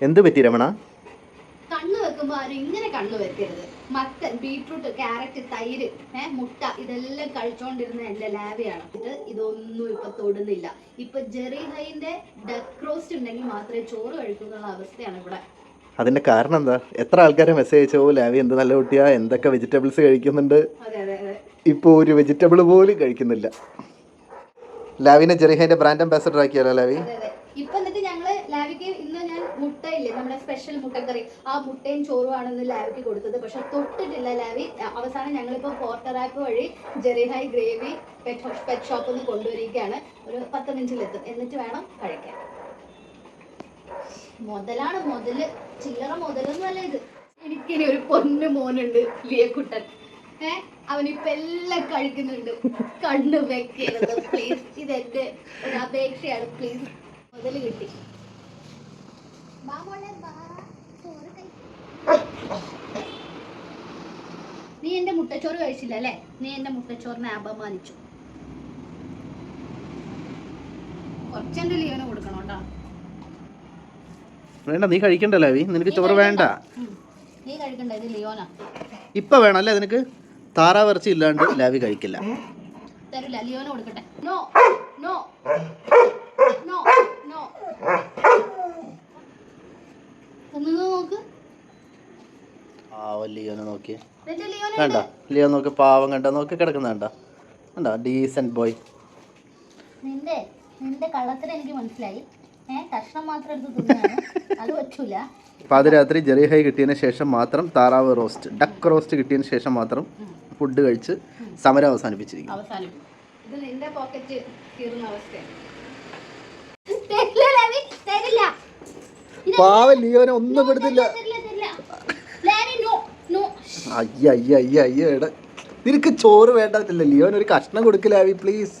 എന്ത് പറ്റി രമണ? കണ്ണ് വെക്കുമ്പോ ആരും ഇങ്ങനെ കണ്ണ് വെക്കരുത്. മത്തൻ ബീട്രൂട്ട് ക്യാരറ്റ് തൈര് ഏഹ് മുട്ട ഇതെല്ലാം കഴിച്ചോണ്ടിരുന്ന എന്റെ ലാവയാണ് ഇത് ഇതൊന്നും ഇപ്പൊ തൊടുന്നില്ല. ഇപ്പൊ ജെറി ഹൈന്റെ ഡക്ക് റോസ്റ്റ് ഉണ്ടെങ്കിൽ മാത്രമേ ചോറ് കഴിക്കുന്നുള്ള അവസ്ഥയാണ് ഇവിടെ. അതിന്റെ കാരണം എന്താ? എത്ര ആൾക്കാരെ മെസ്സേജ് അയച്ചോ? ലാവി എന്ത് നല്ല കുട്ടിയാ? എന്തൊക്കെ വെജിറ്റബിൾസ് കഴിക്കുന്നുണ്ട്? ഇപ്പോൾ ഒരു വെജിറ്റബിൾ പോലും കഴിക്കുന്നില്ല. ലാവിനെ ജെറിഹൈന്റെ ബ്രാൻഡ് അംബാസഡർ ആക്കിയാലോ ലാവി അതെ അതെ ഇപ്പൊ എന്നിട്ട് ഞങ്ങൾ ലാവിക്ക് ഇന്ന് ഞാൻ മുട്ടയില്ലേ? നമ്മുടെ സ്പെഷ്യൽ മുട്ടക്കറി. ആ മുട്ടയും ചോറുമാണെന്ന് ലാവിക്ക് കൊടുത്തത്. പക്ഷെ തൊട്ടിട്ടില്ല ലാവി. അവസാനം ഞങ്ങളിപ്പോ പോർട്ടർ ആപ്പ് വഴി ജെറിഹായ് ഗ്രേവി പെറ്റ് പെറ്റ് ഷോപ്പിൽ നിന്ന് കൊണ്ടുവരികയാണ്. ഒരു പത്ത് മിനിറ്റിലെത്തും എന്നിട്ട് വേണം കഴിക്കാൻ. മുതലാണ് മുതൽ. ചില്ലറ മുതലൊന്നും അല്ല ഇത്. എനിക്കിനി ഒരു പൊന്നു മോനുണ്ട് ലിയക്കുട്ടൻ. ഏ അവനിപ്പോ എല്ലാം കഴിക്കുന്നുണ്ട്. കണ്ണു വെക്കരുത് പ്ലീസ് ഇതെന്റെ ഒരു അപേക്ഷയാണ്. പ്ലീസ് മുതൽ കിട്ടി. നീ എന്റെ മുട്ടച്ചോറ് കഴിച്ചില്ല അല്ലേ? നീ എന്റെ മുട്ടച്ചോറിനെ അപമാനിച്ചു. കുറച്ചെന്റെ ലീവന് കൊടുക്കണം കേട്ടോ. വേണ്ട നീ കഴിക്കണ്ടല്ലേ അവി നിനക്ക് ചോറ് വേണ്ട. നീ കഴിക്കണ്ട ഇത് ലിയോനാ. ഇപ്പൊ വേണം അല്ലേ നിനക്ക്? താറാവിറച്ചി ഇല്ലാണ്ട് ലാവി കഴിക്കില്ല. തരില്ല ലിയോന് കൊടുക്കട്ടെ. നോ നോ നോ നോ ഒന്ന് നോക്ക് പാവം ലിയോനെ നോക്കി. വേണ്ട ലിയോ നോക്കി പാവം കണ്ട. നോക്കി കിടക്കുന്ന കണ്ട? കണ്ട? ഡീസന്റ് ബോയ് നിന്റെ നിന്റെ കള്ളത്തിന് എനിക്ക് മനസ്സിലായി. പാതിരാത്രി ജെറി മാത്രം എടുത്ത് അത് പറ്റൂല. പാതിരാത്രി ജെറിഹൈ കിട്ടിയതിന് ശേഷം മാത്രം താറാവ് റോസ്റ്റ് ഡക്ക് റോസ്റ്റ് കിട്ടിയതിന് ശേഷം മാത്രം ഫുഡ് കഴിച്ച് സമരം അവസാനിപ്പിച്ചിരിക്കും പാവ ലിയോനെ ഒന്നും കൊടുത്തില്ല തരില്ല, തരില്ല. ലാവി, no, no. നിനക്ക് ചോറ് വേണ്ടതില്ല ലിയോൻ ഒരു കഷ്ണം കൊടുക്കില്ല പ്ലീസ്.